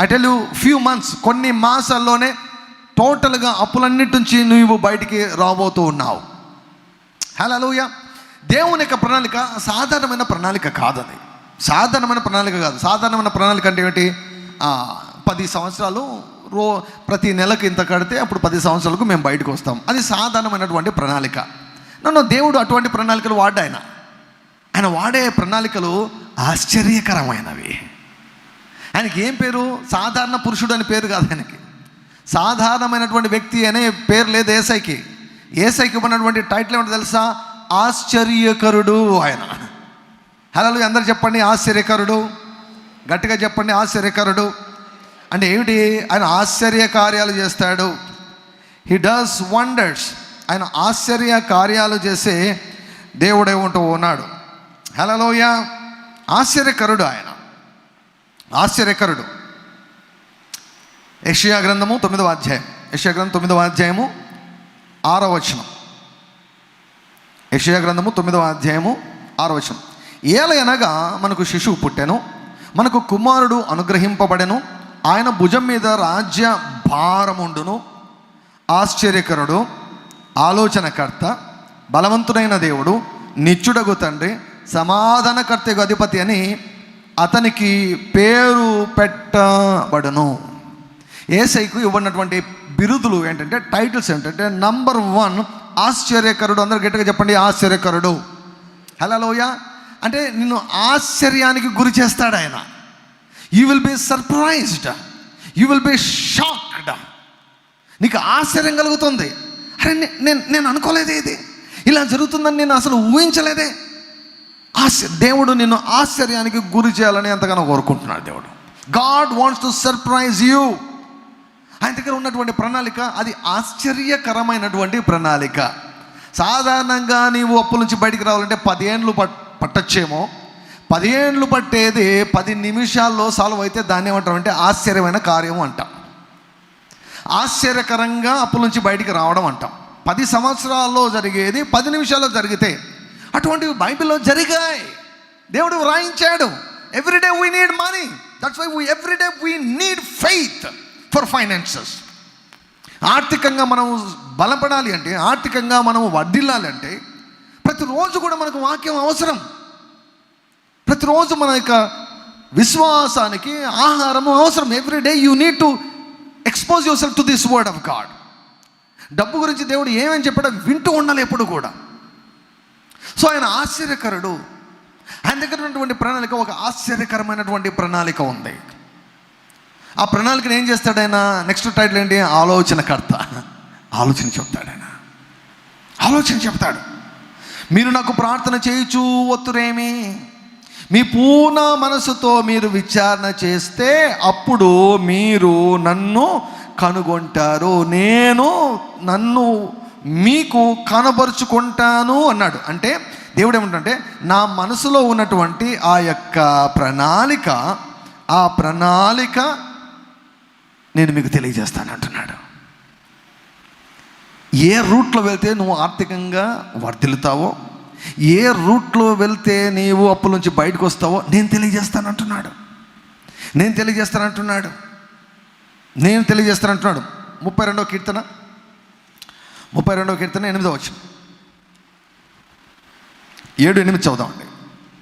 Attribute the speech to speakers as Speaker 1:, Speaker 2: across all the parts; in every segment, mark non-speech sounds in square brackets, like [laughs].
Speaker 1: I tell you few months కొన్ని మాసాల్లోనే టోటల్గా అప్పులన్నిటి నుంచి నువ్వు బయటికి రాబోతూ ఉన్నావు. హలోయ దేవుని యొక్క ప్రణాళిక సాధారణమైన ప్రణాళిక కాదది. సాధారణమైన ప్రణాళిక కాదు. సాధారణమైన ప్రణాళిక అంటే ఏమిటి? పది సంవత్సరాలు రో ప్రతి నెలకు ఇంత కడితే అప్పుడు పది సంవత్సరాలకు మేము బయటకు వస్తాం. అది సాధారణమైనటువంటి ప్రణాళిక. నన్ను దేవుడు అటువంటి ప్రణాళికలు వాడ్డా ఆయన వాడే ప్రణాళికలు ఆశ్చర్యకరమైనవి. ఆయనకి ఏం పేరు? సాధారణ పురుషుడు అని పేరు కాదు ఆయనకి. సాధారణమైనటువంటి వ్యక్తి అనే పేరు లేదు ఏసైకి. ఏసైకి ఉన్నటువంటి టైటిల్ ఏమిటో తెలుసా? ఆశ్చర్యకరుడు ఆయన. హలో అందరు చెప్పండి ఆశ్చర్యకరుడు. గట్టిగా చెప్పండి ఆశ్చర్యకరుడు. అంటే ఏమిటి? ఆయన ఆశ్చర్య కార్యాలు చేస్తాడు. హీ డస్ వండర్స్ ఆయన ఆశ్చర్య కార్యాలు చేసే దేవుడే ఉంటూ ఉన్నాడు. హలోయ ఆశ్చర్యకరుడు ఆయన. ఆశ్చర్యకరుడు. యషయా గ్రంథము తొమ్మిదవ అధ్యాయం. యషయా గ్రంథం తొమ్మిదవ అధ్యాయము ఆరో వచనం. యషయా గ్రంథము తొమ్మిదవ అధ్యాయము ఆరో వచనం. ఏలయనగా మనకు శిశువు పుట్టెను మనకు కుమారుడు అనుగ్రహింపబడెను ఆయన భుజం మీద రాజ్య భారముండును. ఆశ్చర్యకరుడు ఆలోచనకర్త బలవంతుడైన దేవుడు నిత్యుడగు తండ్రి సమాధానకర్తకు అధిపతి అని అతనికి పేరు పెట్టబడును. ఏసైకు ఇవ్వనటువంటి బిరుదులు ఏంటంటే టైటిల్స్ ఏంటంటే నంబర్ వన్ ఆశ్చర్యకరుడు. అందరు గట్టిగా చెప్పండి ఆశ్చర్యకరుడు. హలోయ అంటే నిన్ను ఆశ్చర్యానికి గురి చేస్తాడు ఆయన. You will be surprised you will be shocked నీకు ఆశ్చర్యం కలుగుతుంది. అరే నేను నేను అనుకోలేదే ఇది. ఇలా జరుగుతుందని నేను అసలు ఊహించలేదే. ఆశ్చర్య దేవుడు నిన్ను ఆశ్చర్యానికి గురి చేయాలని ఎంతగానో కోరుకుంటున్నాడు దేవుడు. God wants to surprise you ఆయన దగ్గర ఉన్నటువంటి ప్రణాళిక అది ఆశ్చర్యకరమైనటువంటి ప్రణాళిక. సాధారణంగా నీవు అప్పుల నుంచి బయటికి రావాలంటే పదేండ్లు పట్ పట్టచ్చేమో. పదిహేండ్లు పట్టేది పది నిమిషాల్లో సాల్వ్ అయితే దాన్ని ఏమంటామంటే ఆశ్చర్యమైన కార్యం అంటాం. ఆశ్చర్యకరంగా అప్పుల నుంచి బయటికి రావడం అంటాం. పది సంవత్సరాల్లో జరిగేది పది నిమిషాల్లో జరిగితే అటువంటివి బైబిల్లో జరిగాయి. దేవుడు వ్రాయించాడు everyday we need money that's why we everyday we need faith for finances ఆర్థికంగా మనం బలపడాలి అంటే ఆర్థికంగా మనం వర్ధిల్లాలి అంటే ప్రతిరోజు కూడా మనకు వాక్యం అవసరం. ప్రతిరోజు మన యొక్క విశ్వాసానికి ఆహారము అవసరం. Every day you need to expose yourself to this word of God డబ్బు గురించి దేవుడు ఏమని చెప్పాడో వింటూ ఉండాలి ఎప్పుడు కూడా. సో ఆయన ఆశ్చర్యకరుడు. ఆయన దగ్గర ఉన్నటువంటి ప్రణాళిక ఒక ఆశ్చర్యకరమైనటువంటి ప్రణాళిక ఉంది. ఆ ప్రణాళికను ఏం చేస్తాడు ఆయన? నెక్స్ట్ టైటిల్ ఏంటి? ఆలోచనకర్త. ఆలోచన చెప్తాడు ఆయన. ఆలోచన చెప్తాడు. మీరు నాకు ప్రార్థన చేయొచ్చు ఒత్తురేమి మీ పూర్ణ మనసుతో మీరు విచారణ చేస్తే అప్పుడు మీరు నన్ను కనుగొంటారు. నేను నన్ను మీకు కనబరుచుకుంటాను అన్నాడు. అంటే దేవుడు ఏమంటే నా మనసులో ఉన్నటువంటి ఆ యొక్క ప్రణాళిక ఆ ప్రణాళిక నేను మీకు తెలియజేస్తాను అంటున్నాడు ఏ రూట్లో వెళ్తే నువ్వు ఆర్థికంగా వర్ధిల్లుతావో ఏ రూట్లో వెళ్తే నీవు అప్పుల నుంచి బయటకు వస్తావో నేను తెలియజేస్తాను అంటున్నాడు నేను తెలియజేస్తాను అంటున్నాడు నేను తెలియజేస్తాను అంటున్నాడు ముప్పై రెండవ కీర్తన. ముప్పై రెండవ కీర్తన ఎనిమిదో వచ్చిన ఏడు ఎనిమిది చదుదామండి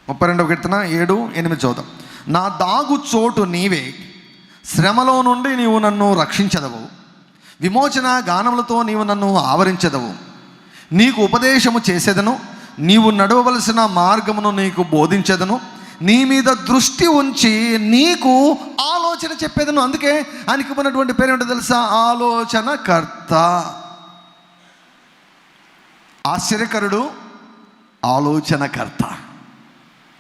Speaker 1: ముప్పై రెండవ కీర్తన ఏడు ఎనిమిది చదుదాం నా దాగు చోటు నీవే శ్రమలో నుండి నీవు నన్ను రక్షించదవు. విమోచన గానములతో నీవు నన్ను ఆవరించదవు. నీకు ఉపదేశము చేసేదను నీవు నడవవలసిన మార్గమును నీకు బోధించదను. నీ మీద దృష్టి ఉంచి నీకు ఆలోచన చెప్పేదను. అందుకే ఆయనకి ఉన్నటువంటి పేరు ఏంటో తెలుసా? ఆలోచనకర్త. ఆశ్చర్యకరుడు ఆలోచనకర్త.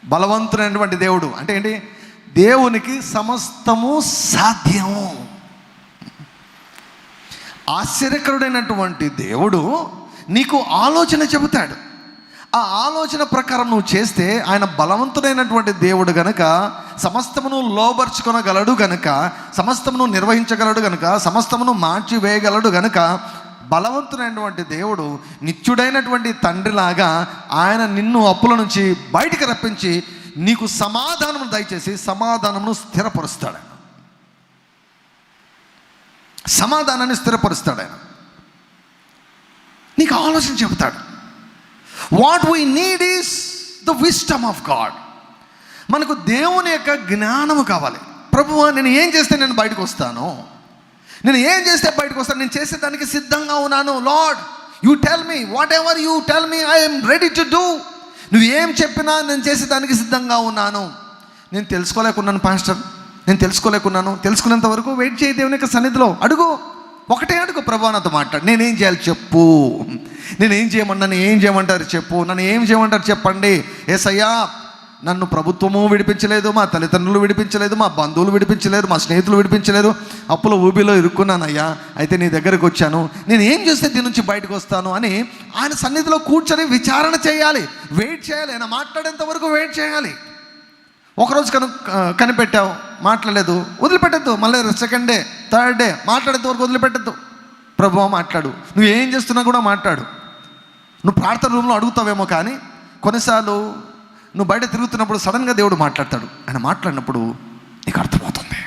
Speaker 1: బలవంతుడైనటువంటి దేవుడు. అంటే ఏంటి? దేవునికి సమస్తము సాధ్యము. ఆశ్చర్యకరుడైనటువంటి దేవుడు నీకు ఆలోచన చెబుతాడు. ఆ ఆలోచన ప్రకారం నువ్వు చేస్తే ఆయన బలవంతుడైనటువంటి దేవుడు గనక సమస్తమును లోబర్చుకొనగలడు గనక సమస్తమును నిర్వహించగలడు గనక సమస్తమును మార్చి వేయగలడు గనక బలవంతుడైనటువంటి దేవుడు నిత్యుడైనటువంటి తండ్రిలాగా ఆయన నిన్ను అప్పుల నుంచి బయటికి రప్పించి నీకు సమాధానం దయచేసి సమాధానమును స్థిరపరుస్తాడు సమాధానాన్ని స్థిరపరుస్తాడు ఆయన. నీకు ఆలోచన చెబుతాడు. What we need is the wisdom of God మనకు దేవుని యొక్క జ్ఞానము కావాలి. ప్రభువా నేను ఏం చేస్తే నేను బయటకు వస్తాను? నేను ఏం చేస్తే బయటకు వస్తాను? నేను చేసేదానికి సిద్ధంగా ఉన్నాను. Lord you tell me whatever you tell me I'm ready to do నువ్వు ఏం చెప్పినా నేను చేసేదానికి సిద్ధంగా ఉన్నాను. నేను తెలుసుకోలేకున్నాను పాస్టర్ నేను తెలుసుకోలేకున్నాను. తెలుసుకునేంత వరకు వెయిట్ చేయ దేవుని యొక్క సన్నిధిలో. అడుగు. ఒకటే అడుగు. ప్రభా నాతో మాట్లాడు. నేనేం చేయాలి చెప్పు. నేనేం చేయమన్నాను ఏం చేయమంటారు చెప్పు. నన్ను ఏం చేయమంటారు చెప్పండి. ఏసయ్యా నన్ను ప్రభుత్వము విడిపించలేదు మా తల్లిదండ్రులు విడిపించలేదు మా బంధువులు విడిపించలేదు మా స్నేహితులు విడిపించలేదు. అప్పుల ఊబిలో ఇరుక్కున్నానయ్యా. అయితే నీ దగ్గరకు వచ్చాను. నేను ఏం చేస్తే దీని నుంచి బయటకు వస్తాను అని ఆయన సన్నిధిలో కూర్చొని విచారణ చేయాలి వెయిట్ చేయాలి. ఆయన మాట్లాడేంత వరకు వెయిట్ చేయాలి. ఒకరోజు కను కనిపెట్టావు మాట్లాడలేదు. వదిలిపెట్టద్దు మళ్ళీ సెకండ్ డే థర్డ్ డే మాట్లాడేంత వరకు వదిలిపెట్టద్దు. ప్రభు మాట్లాడు. నువ్వు ఏం చేస్తున్నా కూడా మాట్లాడు. నువ్వు ప్రార్థన రూమ్లో అడుగుతావేమో కానీ కొన్నిసార్లు నువ్వు బయట తిరుగుతున్నప్పుడు సడన్గా దేవుడు మాట్లాడతాడు. ఆయన మాట్లాడినప్పుడు నీకు అర్థమవుతుంది.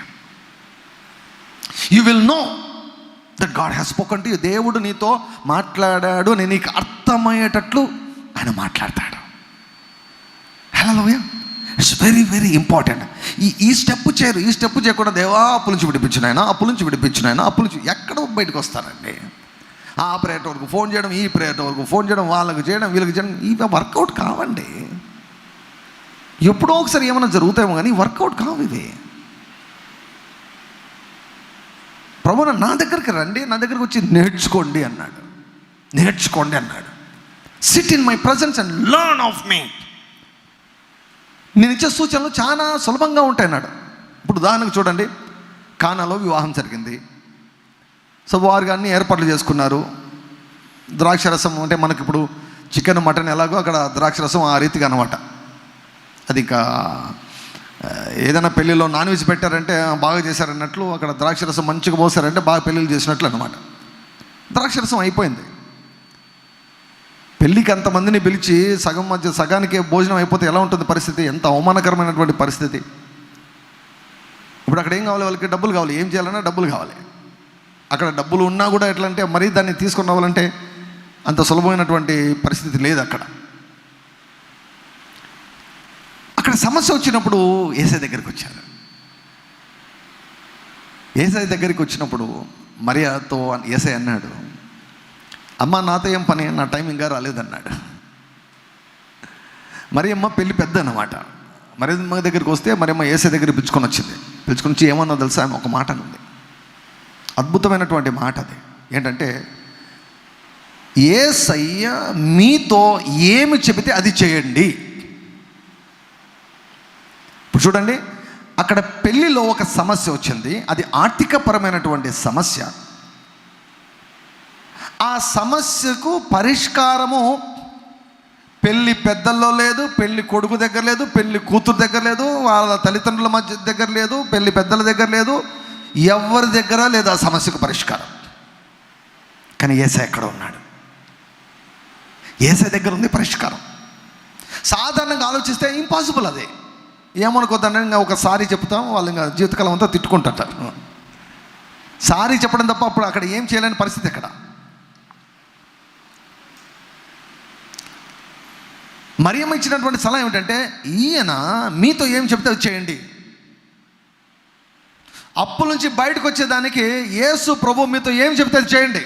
Speaker 1: You will know that God has spoken to దేవుడు నీతో మాట్లాడాడు అని నీకు అర్థమయ్యేటట్లు ఆయన మాట్లాడతాడు. Hello it's very very important ఈ ఈ స్టెప్ చేయరు ఈ స్టెప్ చేయకుండా దేవా అప్పు నుంచి విడిపించిన ఆయన అప్పు నుంచి విడిపించిన ఆయన అప్పు నుంచి ఎక్కడ బయటకు వస్తారండి. ఆ ఆపరేటర్ వరకు ఫోన్ చేయడం ఈ ఆపరేటర్ వరకు ఫోన్ చేయడం వాళ్ళకి చేయడం వీళ్ళకి చేయడం ఇవి వర్కౌట్ కావండి. ఎప్పుడో ఒకసారి ఏమైనా జరుగుతాయేమో కానీ వర్కౌట్ కావు ఇవి. ప్రభు నా దగ్గరికి రండి నా దగ్గరకు వచ్చి నేర్చుకోండి అన్నాడు. నేర్చుకోండి అన్నాడు. Sit in my presence and learn of me నేను ఇచ్చే సూచనలు చాలా సులభంగా ఉంటాయి అన్నాడు. ఇప్పుడు ఉదాహరణకు చూడండి. కానాలో వివాహం జరిగింది. సో వారు అన్ని ఏర్పాట్లు చేసుకున్నారు. ద్రాక్షరసం అంటే మనకి ఇప్పుడు చికెన్ మటన్ ఎలాగో అక్కడ ద్రాక్షరసం ఆ రీతిగా అనమాట అది కా ఏదైనా పెళ్ళిలో నాన్ వెజ్ పెట్టారంటే బాగా చేశారన్నట్లు అక్కడ ద్రాక్షరసం మంచిగా పోసారంటే బాగా పెళ్ళిళ్ళు చేసినట్లు అనమాట ద్రాక్షరసం అయిపోయింది. పెళ్ళికి అంతమందిని పిలిచి సగం మధ్య సగానికి భోజనం అయిపోతే ఎలా ఉంటుంది పరిస్థితి? ఎంత అవమానకరమైనటువంటి పరిస్థితి. ఇప్పుడు అక్కడ ఏం కావాలి వాళ్ళకి? డబ్బులు కావాలి. ఏం చేయాలన్నా డబ్బులు కావాలి. అక్కడ డబ్బులు ఉన్నా కూడా ఎట్లా అంటే మరీ దాన్ని తీసుకుని రావాలంటే అంత సులభమైనటువంటి పరిస్థితి లేదు అక్కడ. ఇక్కడ సమస్య వచ్చినప్పుడు ఏసై దగ్గరికి వచ్చారు. ఏసై దగ్గరికి వచ్చినప్పుడు మరియాతో ఏసై అన్నాడు అమ్మ నాతో ఏం పని? నా టైం ఇంకా రాలేదన్నాడు. మరి అమ్మ పెళ్ళి పెద్ద అన్నమాట మరి అమ్మ దగ్గరికి వస్తే మరి అమ్మ ఏసై దగ్గర పిలుచుకొని వచ్చింది. పిలుచుకొని వచ్చి ఏమన్నా తెలుసా? ఆమె ఒక మాట అని ఉంది అద్భుతమైనటువంటి మాట అది. ఏంటంటే ఏసయ్య మీతో ఏమి చెబితే అది చేయండి. ఇప్పుడు చూడండి అక్కడ పెళ్ళిలో ఒక సమస్య వచ్చింది. అది ఆర్థికపరమైనటువంటి సమస్య. ఆ సమస్యకు పరిష్కారము పెళ్ళి పెద్దల్లో లేదు పెళ్ళి కొడుకు దగ్గర లేదు పెళ్ళి కూతురు దగ్గర లేదు వాళ్ళ తల్లిదండ్రుల మధ్య దగ్గర లేదు పెళ్ళి పెద్దల దగ్గర లేదు. ఎవరి దగ్గర లేదు ఆ సమస్యకు పరిష్కారం. కానీ ఏసై ఎక్కడ ఉన్నాడు. ఏసై దగ్గర ఉంది పరిష్కారం. సాధారణంగా ఆలోచిస్తే ఇంపాసిబుల్ అదే. ఏమనుకోద్దంటే ఇంకా ఒక సారీ చెప్తాం వాళ్ళు ఇంకా జీవితకాలం అంతా తిట్టుకుంటారు సారీ చెప్పడం తప్ప అప్పుడు అక్కడ ఏం చేయలేని పరిస్థితి అక్కడ. మరియమ్మ ఇచ్చినటువంటి సలహా ఏమిటంటే ఈయన మీతో ఏం చెప్తే అది చేయండి. అప్పుల నుంచి బయటకు వచ్చేదానికి యేసు ప్రభు మీతో ఏం చెప్తే అది చేయండి.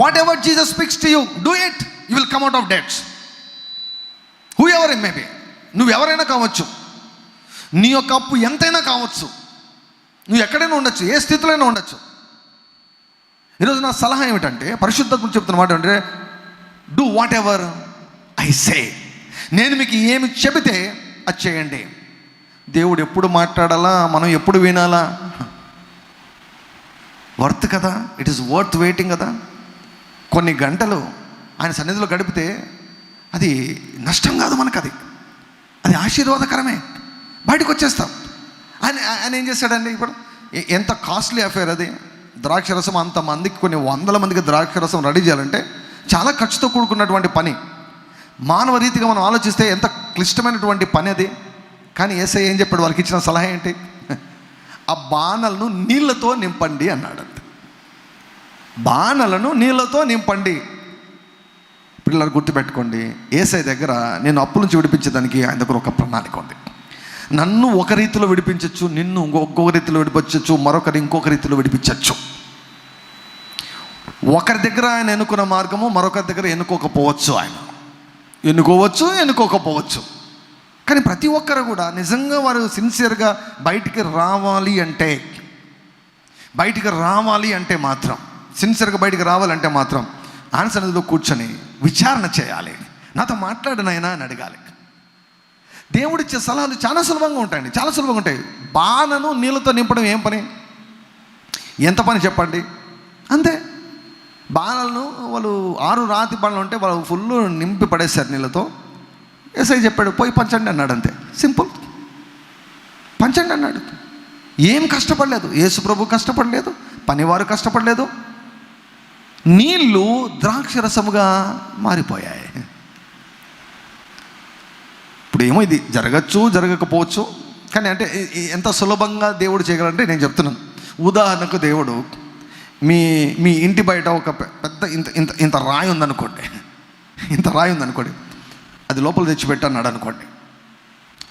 Speaker 1: Whatever Jesus speaks to you do it you will come out of debts whoever maybe నువ్వు ఎవరైనా కావచ్చు. నీ యొక్క అప్పు ఎంతైనా కావచ్చు. నువ్వు ఎక్కడైనా ఉండొచ్చు. ఏ స్థితిలోనే ఉండొచ్చు. ఈరోజు నా సలహా ఏమిటంటే పరిశుద్ధతను చెప్తున్న మాట అంటే do whatever I say నేను మీకు ఏమి చెబితే అది చేయండి. దేవుడు ఎప్పుడు మాట్లాడాలా? మనం ఎప్పుడు వినాలా? వర్త్ కదా? ఇట్ ఈస్ వర్త్ వెయిటింగ్ కదా? కొన్ని గంటలు ఆయన సన్నిధిలో గడిపితే అది నష్టం కాదు మనకు అది అది ఆశీర్వాదకరమే. బయటకు వచ్చేస్తాం ఆయన ఆయన ఏం చేశాడండి ఇప్పుడు? ఎంత కాస్ట్లీ అఫేర్ అది. ద్రాక్షరసం అంతమందికి కొన్ని వందల మందికి ద్రాక్షరసం రెడీ చేయాలంటే చాలా ఖర్చుతో కూడుకున్నటువంటి పని. మానవ రీతిగా మనం ఆలోచిస్తే ఎంత క్లిష్టమైనటువంటి పని అది. కానీ ఏసై ఏం చెప్పాడు? వాళ్ళకి ఇచ్చిన సలహా ఏంటి? ఆ బాణలను నీళ్ళతో నింపండి అన్నాడు బాణలను నీళ్ళతో నింపండి. పిల్లలు గుర్తుపెట్టుకోండి ఏసై దగ్గర నేను అప్పుల నుంచి విడిపించేదానికి ఆయన దగ్గర ఒక ప్రణాళిక ఉంది. నన్ను ఒక రీతిలో విడిపించవచ్చు నిన్ను ఇంకొక రీతిలో విడిపించవచ్చు మరొకరి ఇంకొక రీతిలో విడిపించవచ్చు ఒకరి దగ్గర ఆయన ఎన్నుకున్న మార్గము మరొకరి దగ్గర ఎన్నుకోకపోవచ్చు ఆయన. ఎన్నుకోవచ్చు ఎన్నుకోకపోవచ్చు. కానీ ప్రతి ఒక్కరు కూడా నిజంగా వారు సిన్సియర్గా బయటికి రావాలి అంటే బయటికి రావాలి అంటే మాత్రం సిన్సియర్గా బయటికి రావాలంటే మాత్రం ఆన్సర్లో కూర్చొని విచారణ చేయాలి. నాతో మాట్లాడినైనా అని అడగాలి. దేవుడిచ్చే సలహాలు చాలా సులభంగా ఉంటాయండి. చాలా సులభంగా ఉంటాయి. బాణను నీళ్ళతో నింపడం ఏం పని? ఎంత పని చెప్పండి? అంతే. బాణలను వాళ్ళు ఆరు రాతి బాణలు ఉంటే వాళ్ళు ఫుల్ నింపి పడేశారు నీళ్ళతో. ఎస్ఐ చెప్పాడు పోయి పంచండి అన్నాడు అంతే. సింపుల్. పంచండి అన్నాడు. ఏం కష్టపడలేదు. యేసు ప్రభు కష్టపడలేదు. పనివారు కష్టపడలేదు. నీళ్ళు ద్రాక్ష రసముగా మారిపోయాయి. ఇప్పుడు ఏమో ఇది జరగచ్చు జరగకపోవచ్చు. కానీ అంటే ఎంత సులభంగా దేవుడు చేయగలంటే నేను చెప్తున్నాను. ఉదాహరణకు దేవుడు మీ మీ ఇంటి బయట ఒక పెద్ద ఇంత ఇంత ఇంత రాయి ఉందనుకోండి. ఇంత రాయి ఉందనుకోండి. అది లోపల తెచ్చిపెట్టన్నాడు అనుకోండి.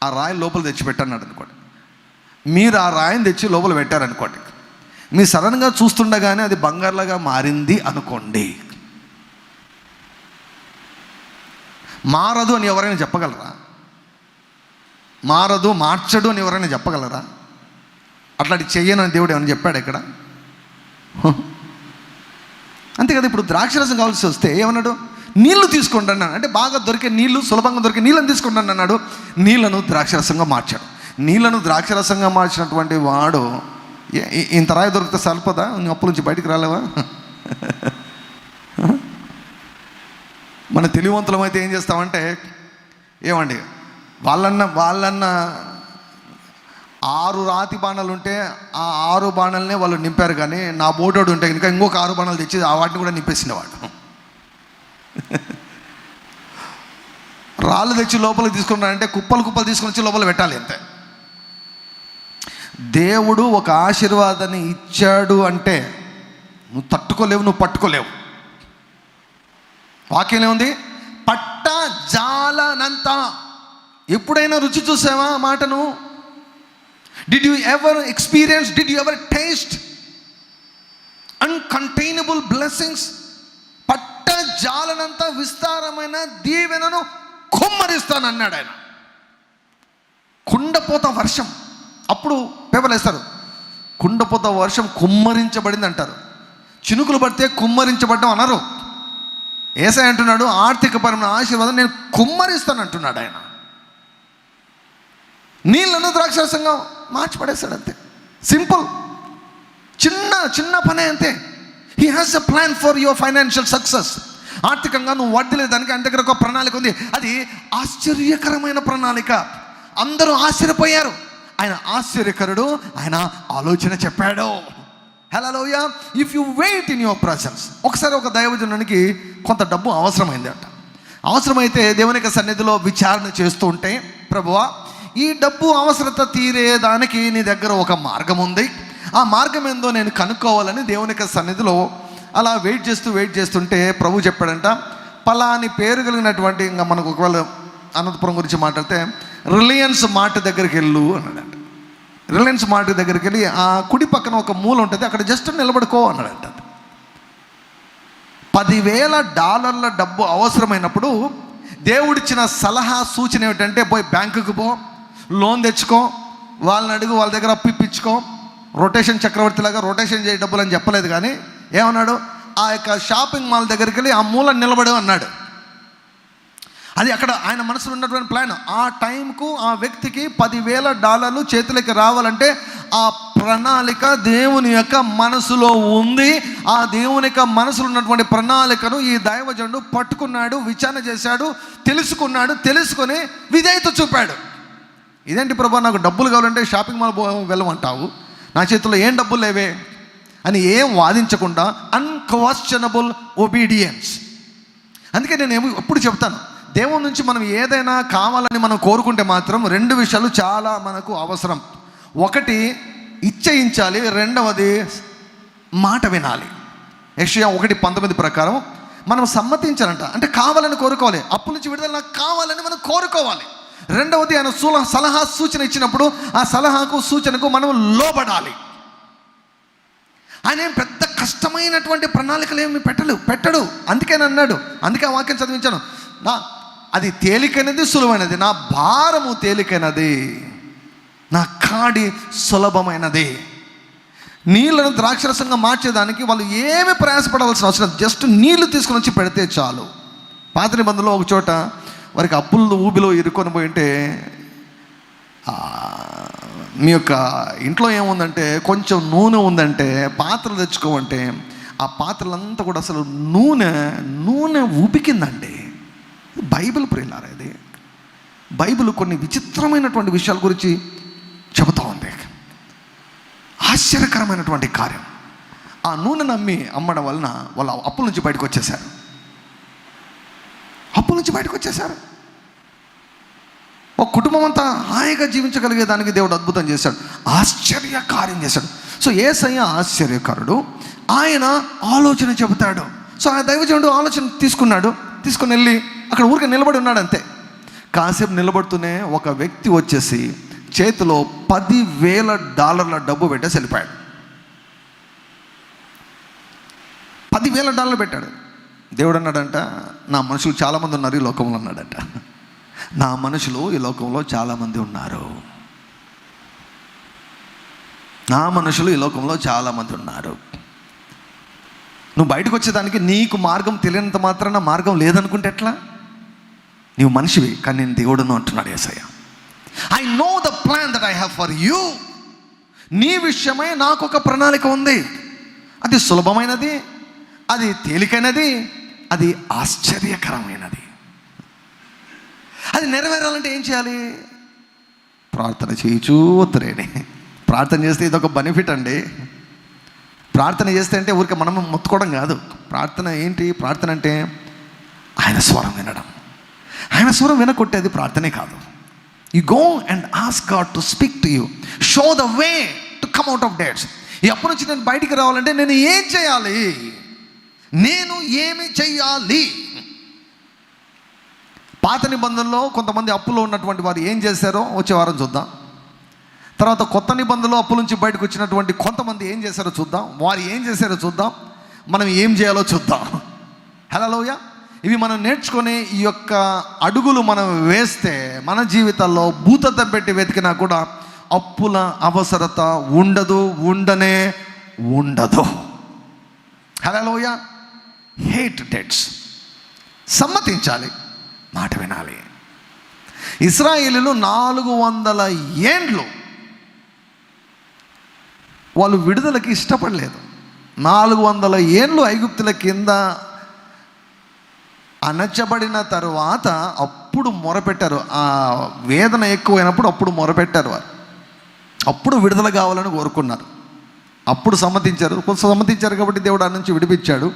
Speaker 1: ఆ రాయి లోపల తెచ్చిపెట్టన్నాడు అనుకోండి. మీరు ఆ రాయిని తెచ్చి లోపల పెట్టారనుకోండి. మీ సడన్గా చూస్తుండగానే అది బంగారులాగా మారింది అనుకోండి. మారదు అని ఎవరైనా చెప్పగలరా? మారదు మార్చడు అని ఎవరైనా చెప్పగలరా? అట్లాంటి చెయ్యను అని దేవుడు ఏమైనా చెప్పాడు ఇక్కడ? అంతే కదా ఇప్పుడు ద్రాక్షరసం కావాల్సి వస్తే ఏమన్నాడు? నీళ్ళు తీసుకోండి అన్నాడు. అంటే బాగా దొరికే నీళ్ళు సులభంగా దొరికే నీళ్ళని తీసుకోండి అన్నాడు. నీళ్ళను ద్రాక్షరసంగా మార్చాడు. నీళ్ళను ద్రాక్షరసంగా మార్చినటువంటి వాడు ఇంత రాయి దొరికితే సరిపోదా? నువ్వు అప్పుల నుంచి బయటికి రాలేవా? మన తెలివంతులం అయితే ఏం చేస్తామంటే ఏమండి వాళ్ళన్న వాళ్ళన్న ఆరు రాతి బాణాలు ఉంటే ఆ ఆరు బాణాలనే వాళ్ళు నింపారు కానీ నా బోటోడు ఉంటే ఇంకా ఇంకొక ఆరు బాణాలు తెచ్చి ఆ వాటిని కూడా నింపేసిన వాడు. రాళ్ళు తెచ్చి లోపలికి తీసుకున్నారంటే కుప్పలు కుప్పలు తీసుకొని వచ్చి లోపల పెట్టాలి అంతే. దేవుడు ఒక ఆశీర్వాదాన్ని ఇచ్చాడు అంటే నువ్వు తట్టుకోలేవు నువ్వు పట్టుకోలేవు. వాక్యం ఏముంది? పట్ట జాలనంత. ఎప్పుడైనా రుచి చూసావా ఆ మాటను? Did you ever experience did you ever taste uncontainable blessings పట్ట జాలనంత విస్తారమైన దీవెనను కుమ్మరిస్తాను అన్నాడు ఆయన. కుండపోత వర్షం. అప్పుడు పేపర్లు వేస్తారు. కుండపోత వర్షం కుమ్మరించబడింది అంటారు. చినుకులు పడితే కుమ్మరించబడ్డం అనరు. ఏసై అంటున్నాడు ఆర్థికపరమైన ఆశీర్వాదం నేను కుమ్మరిస్తాను అంటున్నాడు ఆయన. నీళ్ళను ద్రాక్షరసంగా మార్చి పడేస్తాడు అంతే. సింపుల్. చిన్న చిన్న పనే అంతే. He has a plan for your financial success ఆర్థికంగా నువ్వు వడ్డీలేదానికి ఆయన దగ్గర ఒక ప్రణాళిక ఉంది. అది ఆశ్చర్యకరమైన ప్రణాళిక. అందరూ ఆశ్చర్యపోయారు. ఆయన ఆశ్చర్యకరుడు ఆయన ఆలోచన చెప్పాడు. హలోయ if you wait in your presence ఒకసారి ఒక దైవజనునికి కొంత డబ్బు అవసరమైంది అంట అవసరమైతే దేవుని యొక్క సన్నిధిలో విచారణ చేస్తూ ఉంటే ప్రభువా ఈ డబ్బు అవసరత తీరేదానికి నీ దగ్గర ఒక మార్గం ఉంది. ఆ మార్గం ఏందో నేను కనుక్కోవాలని దేవుని యొక్క సన్నిధిలో అలా వెయిట్ చేస్తూ వెయిట్ చేస్తుంటే ప్రభు చెప్పాడంట పలాని పేరు కలిగినటువంటి ఇంకా మనకు ఒకవేళ అనంతపురం గురించి మాట్లాడితే రిలయన్స్ మార్ట్ దగ్గరికి వెళ్ళు అన్నాడంట. రిలయన్స్ మార్ట్ దగ్గరికి వెళ్ళి ఆ కుడి పక్కన ఒక మూల ఉంటుంది అక్కడ జస్ట్ నిలబడుకో అన్నాడంట. పదివేల డాలర్ల డబ్బు అవసరమైనప్పుడు దేవుడిచ్చిన సలహా సూచన ఏమిటంటే పోయి బ్యాంకుకు పో లోన్ తెచ్చుకో వాళ్ళని అడుగు వాళ్ళ దగ్గర అప్పు ఇప్పించుకో రొటేషన్ చక్రవర్తిలాగా రొటేషన్ చేయ డబ్బులు అని చెప్పలేదు కానీ ఏమన్నాడు? ఆ యొక్క షాపింగ్ మాల్ దగ్గరికి వెళ్ళి ఆ మూల నిలబడు అన్నాడు. అది అక్కడ ఆయన మనసులో ఉన్నటువంటి ప్లాన్ ఆ టైంకు ఆ వ్యక్తికి పదివేల డాలర్లు చేతులకి రావాలంటే ఆ ప్రణాళిక దేవుని యొక్క మనసులో ఉంది. ఆ దేవుని యొక్క మనసులో ఉన్నటువంటి ప్రణాళికను ఈ దైవజనుడు పట్టుకున్నాడు విచారణ చేశాడు తెలుసుకున్నాడు తెలుసుకొని విధేయత చూపాడు. ఇదేంటి ప్రభా నాకు డబ్బులు కావాలంటే షాపింగ్ మాల్ వెళ్ళమంటావు? నా చేతిలో ఏం డబ్బులు లేవే? అని ఏం వాదించకుండా అన్క్వశ్చనబుల్ ఒబీడియన్స్ అందుకే నేను ఎప్పుడు చెప్తాను దేవుని నుంచి మనం ఏదైనా కావాలని మనం కోరుకుంటే మాత్రం రెండు విషయాలు చాలా మనకు అవసరం. ఒకటి ఇచ్చయించాలి. రెండవది మాట వినాలి. యషయా ఒకటి పంతొమ్మిది ప్రకారం మనం సమ్మతించాలంట. అంటే కావాలని కోరుకోవాలి. అప్పు నుంచి విడుదల నాకు కావాలని మనం కోరుకోవాలి. రెండవది ఆయన సూల సలహా సూచన ఇచ్చినప్పుడు ఆ సలహాకు సూచనకు మనం లోబడాలి. ఆయన ఏం పెద్ద కష్టమైనటువంటి ప్రణాళికలు ఏమి పెట్టలు పెట్టడు. అందుకే అన్నాడు. అందుకే ఆ వాక్యం చదివించాను. నా అది తేలికైనది సులువైనది. నా భారము తేలికైనది. నా కాడి సులభమైనది. నీళ్ళను ద్రాక్షరసంగా మార్చేదానికి వాళ్ళు ఏమి ప్రయాసపడాల్సిన అవసరం జస్ట్ నీళ్ళు తీసుకుని వచ్చి పెడితే చాలు. పాత నిబంధనలో ఒక చోట వారికి అప్పులు ఊబిలో ఇరుక్కొని పోయి ఉంటే మీ యొక్క ఇంట్లో ఏముందంటే కొంచెం నూనె ఉందంటే పాత్రలు తెచ్చుకోమంటే ఆ పాత్రలంతా కూడా అసలు నూనె నూనె ఉబికిందండి బైబిల్ ప్రియులారా ఇది? బైబిల్ కొన్ని విచిత్రమైనటువంటి విషయాల గురించి చెబుతూ ఉంది. ఆశ్చర్యకరమైనటువంటి కార్యం. ఆ నూనె నమ్మి అమ్మడం వలన వాళ్ళ అప్పుల నుంచి బయటకు వచ్చేసారు అప్పుల నుంచి బయటకు వచ్చేసారు ఒక కుటుంబం అంతా హాయిగా జీవించగలిగే దానికి దేవుడు అద్భుతం చేశాడు. ఆశ్చర్య కార్యం చేశాడు. సో ఏసయ్య ఆశ్చర్యకారుడు. ఆయన ఆలోచన చెబుతాడు. సో ఆ దైవజనుడు ఆలోచన తీసుకున్నాడు. తీసుకుని వెళ్ళి అక్కడ ఊరికే నిలబడి ఉన్నాడు అంతే కాసేపు నిలబడుతూనే ఒక వ్యక్తి వచ్చేసి చేతిలో పదివేల డాలర్ల డబ్బు పెట్టేసి వెళ్ళిపోయాడు. పదివేల డాలర్లు పెట్టాడు. దేవుడు అన్నాడంట నా మనుషులు చాలామంది ఉన్నారు ఈ లోకంలో అన్నాడంట. నా మనుషులు ఈ లోకంలో చాలామంది ఉన్నారు. నా మనుషులు ఈ లోకంలో చాలామంది ఉన్నారు. నువ్వు బయటకు వచ్చేదానికి నీకు మార్గం తెలియనంత మాత్రాన మార్గం లేదనుకుంటే ఎట్లా? నీవు మనిషివి కానీ నేను దేవుడును అంటున్నాడు Yesayya. I know the plan that I have for you నీ విషయమై నాకు ఒక ప్రణాళిక ఉంది. అది సులభమైనది అది తేలికైనది అది ఆశ్చర్యకరమైనది. అది నెరవేరాలంటే ఏం చేయాలి? ప్రార్థన చేయచూ ఒత్తిరేని ప్రార్థన చేస్తే ఇది ఒక బెనిఫిట్ అండి. ప్రార్థన చేస్తే అంటే ఊరికే మనం మొత్తుకోవడం కాదు. ప్రార్థన ఏంటి? ప్రార్థన అంటే ఆయన స్వరం వినడం. ఆయన స్వరం వినకొట్టేది ప్రార్థనే కాదు. You go and ask God to speak to you show the way to come out of debts ఎప్పటి నుంచి నేను బయటికి రావాలంటే నేను ఏం చేయాలి? నేను ఏమి చెయ్యాలి పాత నిబంధనలో కొంతమంది అప్పులో ఉన్నటువంటి వారు ఏం చేశారో వచ్చే వారం చూద్దాం. తర్వాత కొత్త నిబంధనలో అప్పుల నుంచి బయటకు వచ్చినటువంటి కొంతమంది ఏం చేశారో చూద్దాం. వారు ఏం చేశారో చూద్దాం. మనం ఏం చేయాలో చూద్దాం. హలోయ ఇవి మనం నేర్చుకొని ఈ యొక్క అడుగులు మనం వేస్తే మన జీవితాల్లో భూతద్దం పెట్టి వెతికినా కూడా అప్పుల అవసరత ఉండదు ఉండనే ఉండదు. హలోయ హేట్ డెట్స్. సమ్మతించాలి. మాట వినాలి. ఇస్రాయిలీలు నాలుగు వందల ఏండ్లు వాళ్ళు విడుదలకి ఇష్టపడలేదు. నాలుగు వందల ఏండ్లు ఐగుప్తుల కింద అణచబడిన తరువాత అప్పుడు మొరపెట్టారు. ఆ వేదన ఎక్కువైనప్పుడు అప్పుడు మొరపెట్టారు వారు. అప్పుడు విడుదల కావాలని కోరుకున్నారు. అప్పుడు సమ్మతించారు. కొంచెం సమ్మతించారు కాబట్టి దేవుడు ఆ నుంచి విడిపించాడు.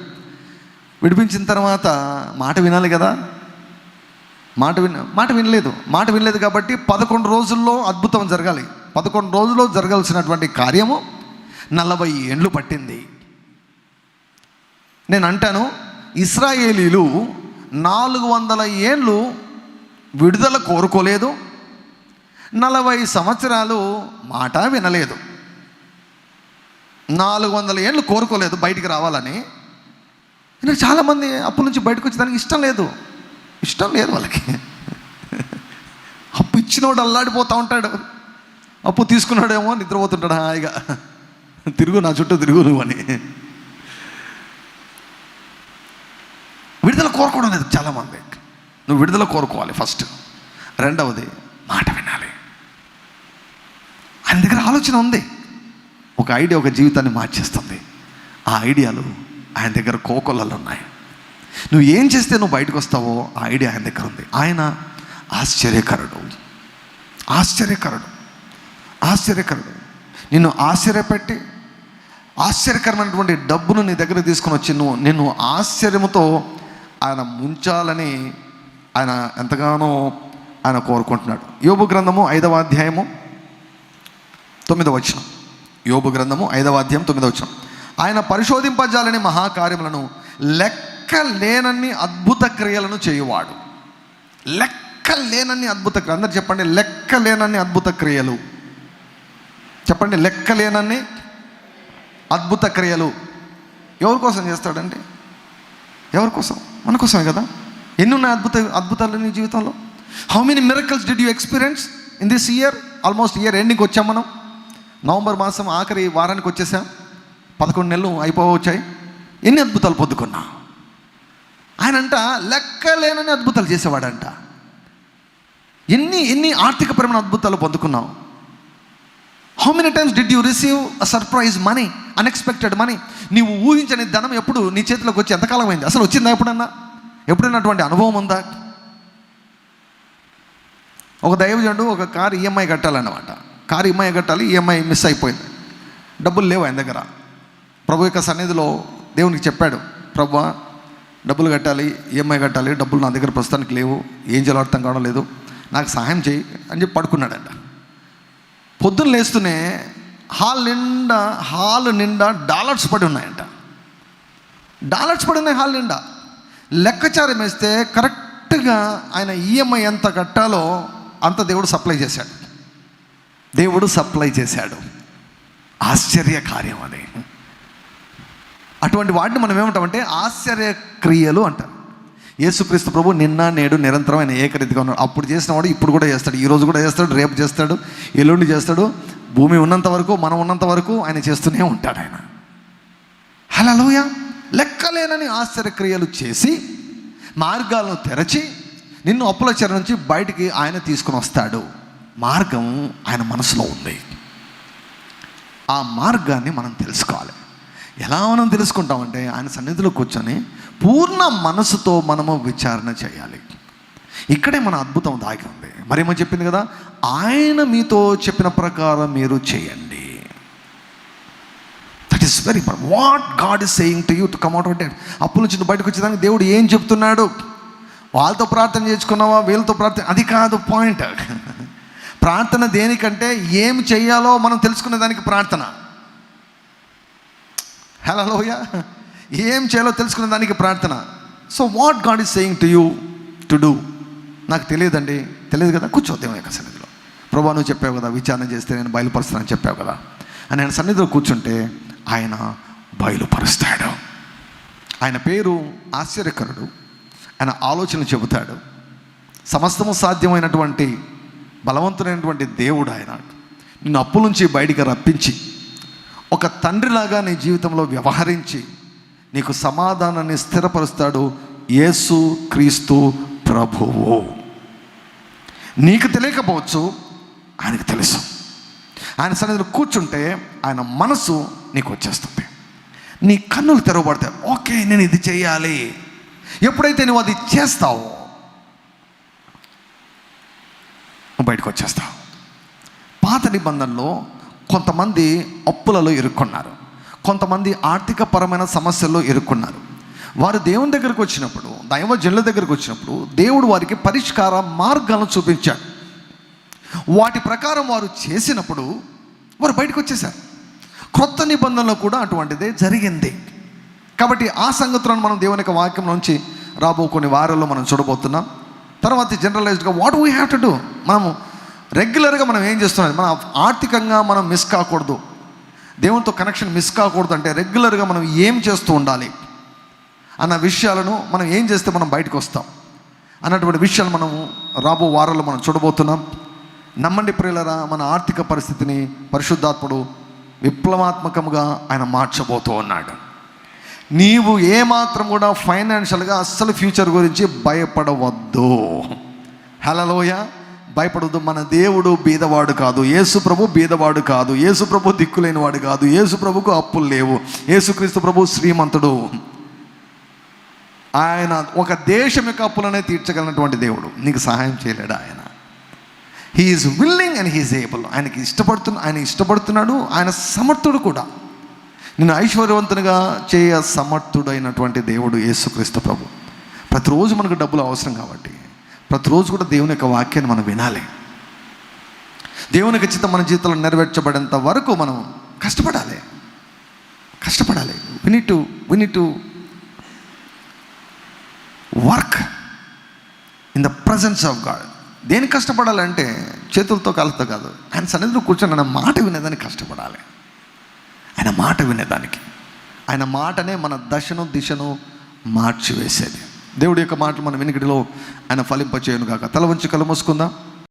Speaker 1: విడిపించిన తర్వాత మాట వినాలి కదా? మాట విన మాట వినలేదు. మాట వినలేదు కాబట్టి పదకొండు రోజుల్లో అద్భుతం జరగాలి. పదకొండు రోజుల్లో జరగాల్సినటువంటి కార్యము నలభై ఏండ్లు పట్టింది. నేను అంటాను ఇస్రాయేలీలు నాలుగు వందల ఏండ్లు విడుదల కోరుకోలేదు. నలభై సంవత్సరాలు మాట వినలేదు. నాలుగు వందల ఏండ్లు కోరుకోలేదు బయటికి రావాలని. నేను చాలామంది అప్పు నుంచి బయటకు వచ్చేదానికి ఇష్టం లేదు. ఇష్టం లేదు వాళ్ళకి. అప్పు ఇచ్చినోడు అల్లాడిపోతూ ఉంటాడు. అప్పు తీసుకున్నాడేమో నిద్రపోతుంటాడు హాయిగా. తిరుగు నా చుట్టూ తిరుగు నువ్వు అని. విడుదల కోరుకోవడం లేదు చాలామంది. నువ్వు విడుదల కోరుకోవాలి ఫస్ట్ రెండవది మాట వినాలి. ఆయన దగ్గర ఆలోచన ఉంది. ఒక ఐడియా ఒక జీవితాన్ని మార్చేస్తుంది. ఆ ఐడియాలు ఆయన దగ్గర కోకొల్లలు ఉన్నాయి. నువ్వు ఏం చేస్తే నువ్వు బయటకు వస్తావో ఆ ఐడియా ఆయన దగ్గర ఉంది. ఆయన ఆశ్చర్యకరుడు. ఆశ్చర్యకరుడు. ఆశ్చర్యకరుడు. నిన్ను ఆశ్చర్యపెట్టి ఆశ్చర్యకరమైనటువంటి డబ్బును నీ దగ్గర తీసుకొని వచ్చి నువ్వు నిన్ను ఆశ్చర్యముతో ఆయన ముంచాలని ఆయన ఎంతగానో ఆయన కోరుకుంటున్నాడు. యోబు గ్రంథము ఐదవ అధ్యాయము తొమ్మిదవ వచనం. యోబు గ్రంథము ఐదవ అధ్యాయం తొమ్మిదవ వచ్చిన ఆయన పరిశోధింపజాలని మహాకార్యములను లెక్క లేనన్ని అద్భుత క్రియలను చేయువాడు. లెక్క లేనన్ని అద్భుత క్రియ అందరు చెప్పండి లెక్క లేనన్ని అద్భుత క్రియలు. చెప్పండి లెక్క లేనన్ని అద్భుత క్రియలు ఎవరి కోసం చేస్తాడండి? ఎవరి కోసం? మన కోసమే కదా? ఎన్ని ఉన్నాయి అద్భుత అద్భుతాలు నీ జీవితంలో? How many miracles did you experience in this year almost year ఎండింగ్కి వచ్చాం మనం. నవంబర్ మాసం ఆఖరి వారానికి వచ్చేసాం. పదకొండు నెలలు అయిపోవచ్చాయి ఎన్ని అద్భుతాలు పొందుకున్నా? ఆయన అంట లెక్కలేనని అద్భుతాలు చేసేవాడంట. ఎన్ని ఎన్ని ఆర్థికపరమైన అద్భుతాలు పొందుకున్నావు? How many times did you receive a surprise money unexpected money నీవు ఊహించని ధనం ఎప్పుడు నీ చేతిలోకి వచ్చి ఎంతకాలం అయింది? అసలు వచ్చిందా ఎప్పుడన్నా? ఎప్పుడైనా అటువంటి అనుభవం ఉందా? ఒక దైవజనుడు ఒక కారు ఈఎంఐ కట్టాలన్నమాట. కారు ఈఎంఐ కట్టాలి ఈఎంఐ మిస్ అయిపోయింది. డబ్బులు లేవు ఆయన దగ్గర. ప్రభు యొక్క సన్నిధిలో దేవునికి చెప్పాడు ప్రభు డబ్బులు కట్టాలి ఈఎంఐ కట్టాలి డబ్బులు నా దగ్గర ప్రస్తుతానికి లేవు ఏం చేయాలో అర్థం కావడం లేదు నాకు సహాయం చేయి అని చెప్పి పడుకున్నాడంట. పొద్దున్న లేస్తూనే హాల్ నిండా హాల్ నిండా డాలర్స్ పడి ఉన్నాయంట. డాలర్స్ పడి ఉన్నాయి హాల్ నిండా. లెక్కచారం వేస్తే కరెక్ట్గా ఆయన ఈఎంఐ ఎంత కట్టాలో అంత దేవుడు సప్లై చేశాడు. దేవుడు సప్లై చేశాడు. ఆశ్చర్య కార్యం అది. అటువంటి వాటిని మనం ఏమంటామంటే ఆశ్చర్య క్రియలు అంటారు యేసుక్రీస్తు ప్రభు నిన్న నేడు నిరంతరం ఆయన ఏకరీతిగా ఉన్నాడు. అప్పుడు చేసిన వాడు ఇప్పుడు కూడా చేస్తాడు. ఈ రోజు కూడా చేస్తాడు రేపు చేస్తాడు ఎల్లుండి చేస్తాడు. భూమి ఉన్నంత వరకు మనం ఉన్నంత వరకు ఆయన చేస్తూనే ఉంటాడు ఆయన. హలోయ లెక్కలేనని ఆశ్చర్యక్రియలు చేసి మార్గాలను తెరచి నిన్ను అప్పుల చెర నుంచి బయటికి ఆయన తీసుకుని వస్తాడు. మార్గం ఆయన మనసులో ఉంది. ఆ మార్గాన్ని మనం తెలుసుకోవాలి. ఎలా మనం తెలుసుకుంటామంటే ఆయన సన్నిధిలో కూర్చొని పూర్ణ మనసుతో మనము విచారణ చేయాలి. ఇక్కడే మన అద్భుతం దాగి ఉంది. మరేమో చెప్పింది కదా? ఆయన మీతో చెప్పిన ప్రకారం మీరు చేయండి. That is very what God is saying to you to come out debt అప్పుల నుంచి బయటకు వచ్చేదానికి దేవుడు ఏం చెప్తున్నాడు? వాళ్ళతో ప్రార్థన చేసుకున్నావా? వీళ్ళతో ప్రార్థన? అది కాదు పాయింట్ [laughs] ప్రార్థన దేనికంటే ఏం చెయ్యాలో మనం తెలుసుకునే దానికి ప్రార్థన. హలోయ ఏం చేయాలో తెలుసుకునే దానికి ప్రార్థన. So what God is saying to you to do నాకు తెలియదండి. తెలియదు కదా? కూర్చో దేవుని యొక్క సన్నిధిలో. ప్రభా నువ్వు చెప్పావు కదా విచారణ చేస్తే నేను బయలుపరుస్తానని చెప్పావు కదా. అని ఆయన సన్నిధిలో కూర్చుంటే ఆయన బయలుపరుస్తాడు. ఆయన పేరు ఆశ్చర్యకరుడు. ఆయన ఆలోచన చెబుతాడు. సమస్తము సాధ్యమైనటువంటి బలవంతుడైనటువంటి దేవుడు ఆయన. నిన్ను అప్పుల నుంచి బయటికి రప్పించి ఒక తండ్రిలాగా నీ జీవితంలో వ్యవహరించి నీకు సమాధానాన్ని స్థిరపరుస్తాడు యేసు క్రీస్తు ప్రభువు. నీకు తెలియకపోవచ్చు ఆయనకు తెలుసు. ఆయన సన్నిధిలో కూర్చుంటే ఆయన మనసు నీకు వచ్చేస్తుంది. నీ కన్నులు తెరవబడతాయి. ఓకే నేను ఇది చేయాలి. ఎప్పుడైతే నువ్వు అది చేస్తావో నువ్వు బయటకు వచ్చేస్తావు. పాత నిబంధనలో కొంతమంది అప్పులలో ఇరుక్కున్నారు. కొంతమంది ఆర్థికపరమైన సమస్యల్లో ఇరుక్కున్నారు. వారు దేవుని దగ్గరకు వచ్చినప్పుడు దైవ జనుల దగ్గరకు వచ్చినప్పుడు దేవుడు వారికి పరిష్కార మార్గాలను చూపించాడు. వాటి ప్రకారం వారు చేసినప్పుడు వారు బయటకు వచ్చేసారు. క్రొత్త నిబంధనలో కూడా అటువంటిదే జరిగింది. కాబట్టి ఆ సంగతులను మనం దేవుని యొక్క వాక్యం నుంచి రాబో కొన్ని వారాల్లో మనం చూడబోతున్నాం. తర్వాత జనరలైజ్డ్గా what we have to do మనము రెగ్యులర్గా మనం ఏం చేస్తున్నాం? మనం ఆర్థికంగా మనం మిస్ కాకూడదు. దేవునితో కనెక్షన్ మిస్ కాకూడదు అంటే రెగ్యులర్గా మనం ఏం చేస్తూ ఉండాలి అన్న విషయాలను మనం ఏం చేస్తే మనం బయటకు వస్తాం అన్నటువంటి విషయాలు మనం రాబో వారాల్లో మనం చూడబోతున్నాం. నమ్మండి ప్రియులరా మన ఆర్థిక పరిస్థితిని పరిశుద్ధాత్ముడు విప్లవాత్మకంగా ఆయన మార్చబోతూ ఉన్నాడు. నీవు ఏమాత్రం కూడా ఫైనాన్షియల్గా అస్సలు ఫ్యూచర్ గురించి భయపడవద్దు. హలలోయ భయపడదు మన దేవుడు బీదవాడు కాదు. యేసు ప్రభు బీదవాడు కాదు. యేసు ప్రభు దిక్కులేని వాడు కాదు. యేసు ప్రభుకు అప్పులు లేవు. యేసుక్రీస్తు ప్రభు శ్రీమంతుడు. ఆయన ఒక దేశం యొక్క అప్పులనే తీర్చగలిగినటువంటి దేవుడు. నీకు సహాయం చేయలేడు ఆయన? He's willing and he's able ఆయనకి ఇష్టపడుతున్న ఆయన ఇష్టపడుతున్నాడు. ఆయన సమర్థుడు కూడా. నేను ఐశ్వర్యవంతునిగా చేయ సమర్థుడైనటువంటి దేవుడు యేసుక్రీస్తు ప్రభు. ప్రతిరోజు మనకు డబ్బులు అవసరం కాబట్టి. ప్రతిరోజు కూడా దేవుని యొక్క వాక్యాన్ని మనం వినాలి. దేవుని యొక్క చిత్తం మన జీవితంలో నెరవేర్చబడేంత వరకు మనం కష్టపడాలి. కష్టపడాలి. విని టు విని to work in the presence of God దేనికి కష్టపడాలంటే చేతులతో కాలుతో కాదు. ఆయన సన్నిధిలో కూర్చొని ఆయన మాట వినేదానికి కష్టపడాలి. ఆయన మాట వినేదానికి. ఆయన మాటనే మన దశను దిశను మార్చివేసేది. దేవుడి యొక్క మాటలు మన వెనుకటిలో ఆయన ఫలింపచేయను కాక తల వంచి కళ్ళు మూసుకుందాం.